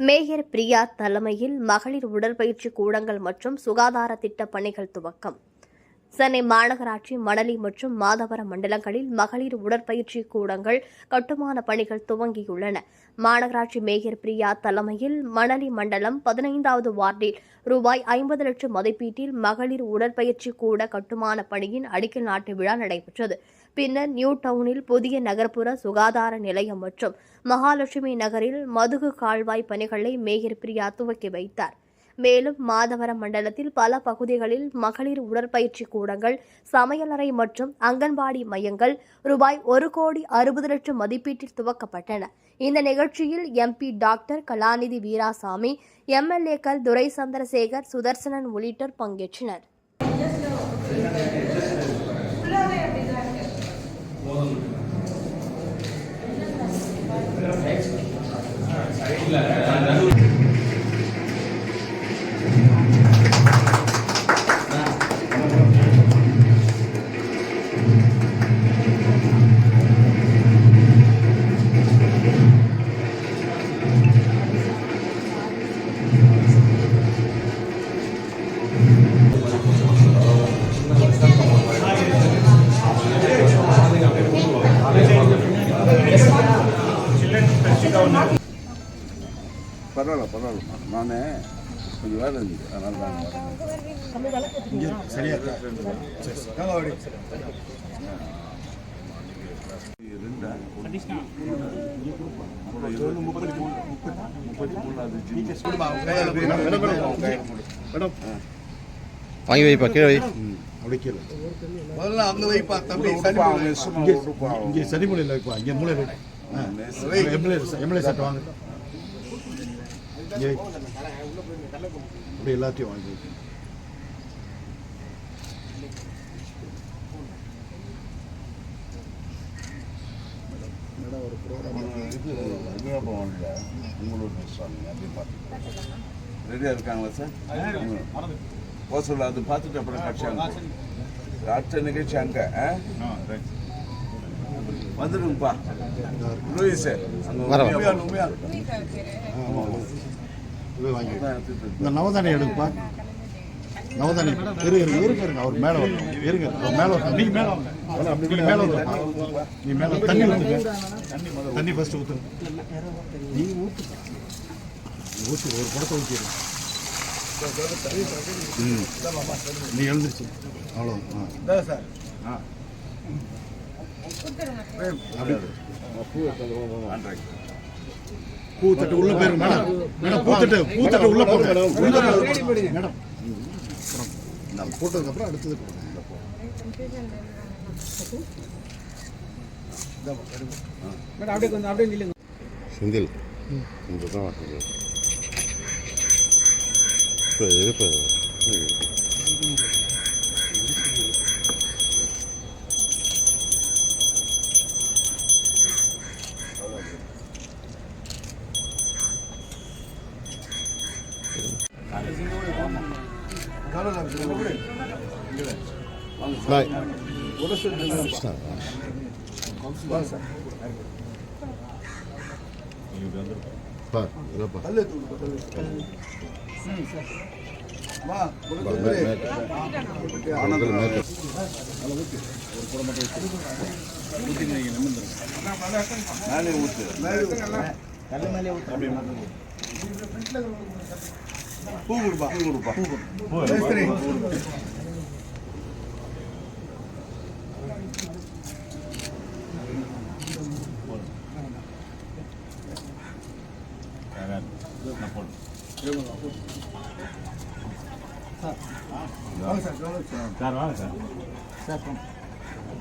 Mayor Priya தலைமையில் மகளிர் உடற்பயிற்சி கூடங்கள் மற்றும் சுகாதார திட்ட பணிகள் துவக்கம். சென்னை மாநகராட்சி மணலி மற்றும் மாதவரம் மண்டலங்களில் மகளிர் உடற்பயிற்சி கூடங்கள் கட்டுமான பணிகள் துவங்கியுள்ளன. மாநகராட்சி மேயர் பிரியா தலைமையில் மணலி மண்டலம் பதினைந்தாவது வார்டில் ரூபாய் ஐம்பது லட்சம் மதிப்பீட்டில் மகளிர் உடற்பயிற்சி கூட கட்டுமான பணியின் அடிக்கல் நாட்டு விழா நடைபெற்றது. பின்னர் நியூ டவுனில் புதிய நகர்ப்புற சுகாதார நிலையம் மற்றும் மகாலட்சுமி நகரில் மதுகு கால்வாய் பணிகளை மேயர் பிரியா துவக்கி வைத்தார். மேலும் மாதவரம் மண்டலத்தில் பல பகுதிகளில் மகளிர் உடற்பயிற்சி கூடங்கள் சமையலறை மற்றும் அங்கன்வாடி மையங்கள் ரூபாய் ஒரு கோடி அறுபது லட்சம் மதிப்பீட்டில் துவக்கப்பட்டன. இந்த நிகழ்ச்சியில் எம்பி டாக்டர் கலாநிதி வீராசாமி எம்எல்ஏக்கள் துரை சந்திரசேகர் சுதர்சனன் உள்ளிட்டோர் பங்கேற்றனர். போதும் சைட்ல பரவாயில்ல பரவாயில்ல நான் கொஞ்சம் வேலை இருந்துச்சு அதனால தான் வரேன். ரெண்டா? இருபது, முப்பத்தி மூணு, முப்பத்தி- முப்பத்தி மூணு அது ஜிம். வாங்கி வைப்பா கீழே வை. முதல்ல அங்க வைப்பா தம்பி. இங்கே சரி மூலையில் வைப்பா. இங்கே மூலையில் வை. எம்எல்ஏ எம்எல்ஏ சட்டை வாங்க. அப்படியே எல்லாத்தையும் வாங்கி. இது உங்களோட சுவாமி பார்த்து ரெடியாக இருக்காங்களா சார் சொல்ல அது பார்த்துட்டு அப்புறம் கட்சி அங்கே அடுத்த நிகழ்ச்சி அங்கே வந்துடுங்கப்பா லூயிஸ் அங்கே வரேன். உண்மையா உண்மையா? இதை வாங்கி இந்த நவதானி எடுப்பா. நவதானி இரு இரு இருங்க அவர் மேலே வரணும். இருங்க அவர் மேலே வரணும். நீங்கள் மேலே வாங்க. நீங்கள் மேலே வரணும். நீ மேலே தண்ணி ஊற்றுங்க தண்ணி ஃபஸ்ட்டு ஊற்றுங்க நீ ஊற்று நீ ஊற்றி ஒரு குடத்தை ஊற்றிடு ம். நீ எழுந்துருச்சு. அவ்வளோ ஆ. அப்படி பூ தட்டு உள்ள போயிருங்க மேடம் மேடம் பூ தட்டு பூ தட்டு உள்ள போங்க. மேடம் நான் போட்டதுக்கு அப்புறம் அடுத்தது செந்தில் இங்கே தான் வாட்டுங்க பாய் பார் இதப்பா வா நானே ஊற்று பூ கொடுப்பா பூ கொடுப்பா மேஸ்திரி வாங்க சார் கவனிச்சு.